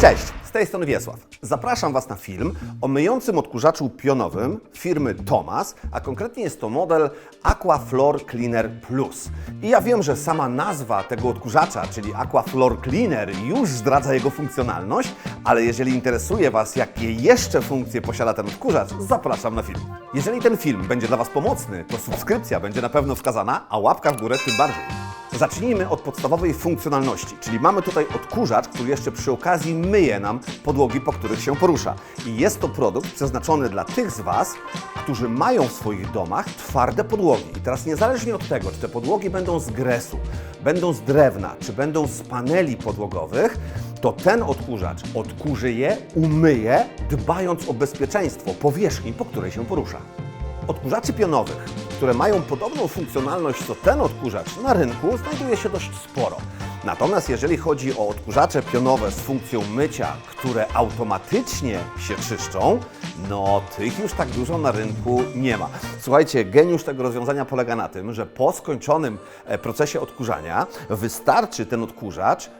Cześć, z tej strony Wiesław. Zapraszam Was na film o myjącym odkurzaczu pionowym firmy Thomas, a konkretnie jest to model Aqua Floor Cleaner Plus. I ja wiem, że sama nazwa tego odkurzacza, czyli Aqua Floor Cleaner, już zdradza jego funkcjonalność, ale jeżeli interesuje Was, jakie jeszcze funkcje posiada ten odkurzacz, zapraszam na film. Jeżeli ten film będzie dla Was pomocny, to subskrypcja będzie na pewno wskazana, a łapka w górę tym bardziej. Zacznijmy od podstawowej funkcjonalności, czyli mamy tutaj odkurzacz, który jeszcze przy okazji myje nam podłogi, po których się porusza. I jest to produkt przeznaczony dla tych z Was, którzy mają w swoich domach twarde podłogi. I teraz niezależnie od tego, czy te podłogi będą z gresu, będą z drewna, czy będą z paneli podłogowych, to ten odkurzacz odkurzy je, umyje, dbając o bezpieczeństwo powierzchni, po której się porusza. Odkurzaczy pionowych, które mają podobną funkcjonalność co ten odkurzacz na rynku, znajduje się dość sporo. Natomiast jeżeli chodzi o odkurzacze pionowe z funkcją mycia, które automatycznie się czyszczą, no tych już tak dużo na rynku nie ma. Słuchajcie, geniusz tego rozwiązania polega na tym, że po skończonym e, procesie odkurzania wystarczy ten odkurzacz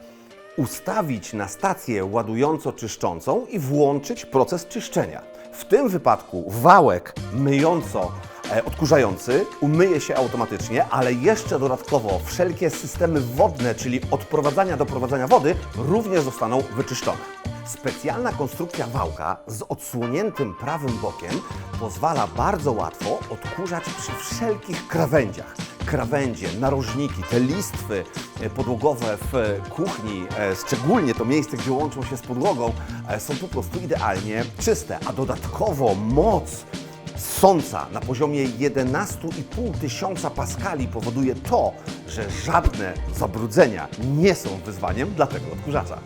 ustawić na stację ładująco-czyszczącą i włączyć proces czyszczenia. W tym wypadku wałek myjąco e, odkurzający umyje się automatycznie, ale jeszcze dodatkowo wszelkie systemy wodne, czyli odprowadzania, doprowadzania wody, również zostaną wyczyszczone. Specjalna konstrukcja wałka z odsłoniętym prawym bokiem pozwala bardzo łatwo odkurzać przy wszelkich krawędziach krawędzie, narożniki, te listwy e, podłogowe w e, kuchni, e, szczególnie to miejsce, gdzie łączą się z podłogą, są po prostu idealnie czyste, a dodatkowo moc sąca na poziomie 11,5 tysiąca paskali powoduje to, że żadne zabrudzenia nie są wyzwaniem dla tego odkurzacza.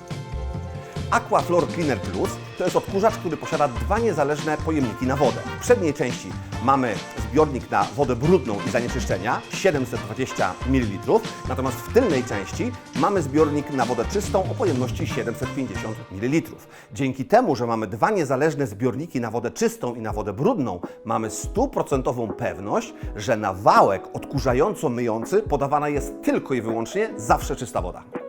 Aqua Floor Cleaner Plus to jest odkurzacz, który posiada dwa niezależne pojemniki na wodę. W przedniej części mamy zbiornik na wodę brudną i zanieczyszczenia 720 ml, natomiast w tylnej części mamy zbiornik na wodę czystą o pojemności 750 ml. Dzięki temu, że mamy dwa niezależne zbiorniki na wodę czystą i na wodę brudną, mamy stuprocentową pewność, że na wałek odkurzająco-myjący podawana jest tylko i wyłącznie zawsze czysta woda.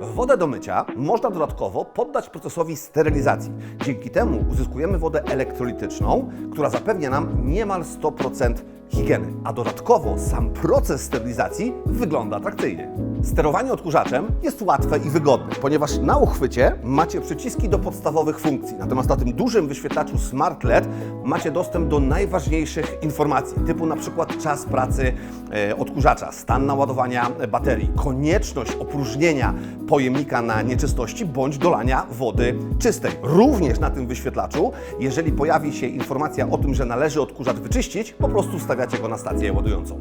Wodę do mycia można dodatkowo poddać procesowi sterylizacji. Dzięki temu uzyskujemy wodę elektrolityczną, która zapewnia nam niemal 100% higieny, a dodatkowo sam proces sterylizacji wygląda atrakcyjnie. Sterowanie odkurzaczem jest łatwe i wygodne, ponieważ na uchwycie macie przyciski do podstawowych funkcji, natomiast na tym dużym wyświetlaczu Smart LED macie dostęp do najważniejszych informacji, typu na przykład czas pracy e, odkurzacza, stan naładowania baterii, konieczność opróżnienia pojemnika na nieczystości bądź dolania wody czystej. Również na tym wyświetlaczu, jeżeli pojawi się informacja o tym, że należy odkurzacz wyczyścić, po prostu stawiacie go na stację ładującą.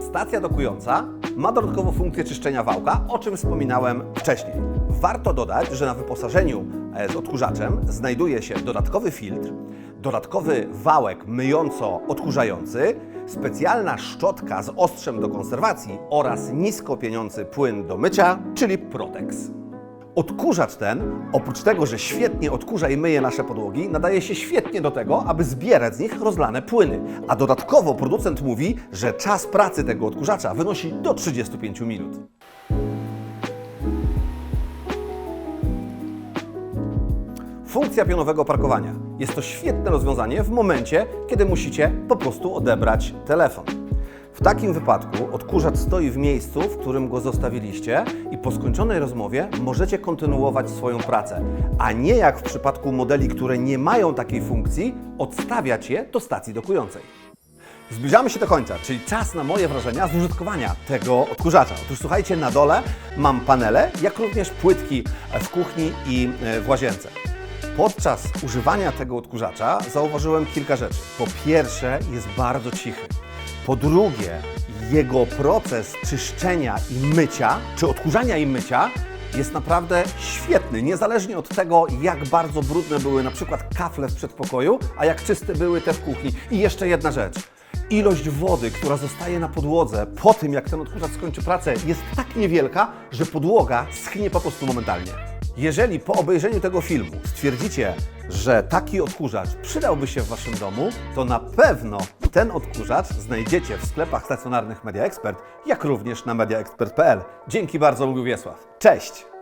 Stacja dokująca ma dodatkowo funkcję czyszczenia wałka, o czym wspominałem wcześniej. Warto dodać, że na wyposażeniu e, z odkurzaczem znajduje się dodatkowy filtr, dodatkowy wałek myjąco-odkurzający, specjalna szczotka z ostrzem do konserwacji oraz nisko pieniący płyn do mycia, czyli Protex. Odkurzacz ten, oprócz tego, że świetnie odkurza i myje nasze podłogi, nadaje się świetnie do tego, aby zbierać z nich rozlane płyny. A dodatkowo producent mówi, że czas pracy tego odkurzacza wynosi do 35 minut. Funkcja pionowego parkowania. Jest to świetne rozwiązanie w momencie, kiedy musicie po prostu odebrać telefon. W takim wypadku odkurzacz stoi w miejscu, w którym go zostawiliście i po skończonej rozmowie możecie kontynuować swoją pracę, a nie jak w przypadku modeli, które nie mają takiej funkcji, odstawiać je do stacji dokującej. Zbliżamy się do końca, czyli czas na moje wrażenia z użytkowania tego odkurzacza. Otóż słuchajcie, na dole mam panele, jak również płytki w kuchni i e, w łazience. Podczas używania tego odkurzacza zauważyłem kilka rzeczy. Po pierwsze, jest bardzo cichy. Po drugie, jego proces czyszczenia i mycia, czy odkurzania i mycia, jest naprawdę świetny, niezależnie od tego, jak bardzo brudne były na przykład kafle w przedpokoju, a jak czyste były te w kuchni. I jeszcze jedna rzecz. Ilość wody, która zostaje na podłodze po tym, jak ten odkurzacz skończy pracę, jest tak niewielka, że podłoga schnie po prostu momentalnie. Jeżeli po obejrzeniu tego filmu stwierdzicie, że taki odkurzacz przydałby się w Waszym domu, to na pewno ten odkurzacz znajdziecie w sklepach stacjonarnych Media Expert, jak również na mediaexpert.pl. Dzięki bardzo, mówił Wiesław. Cześć!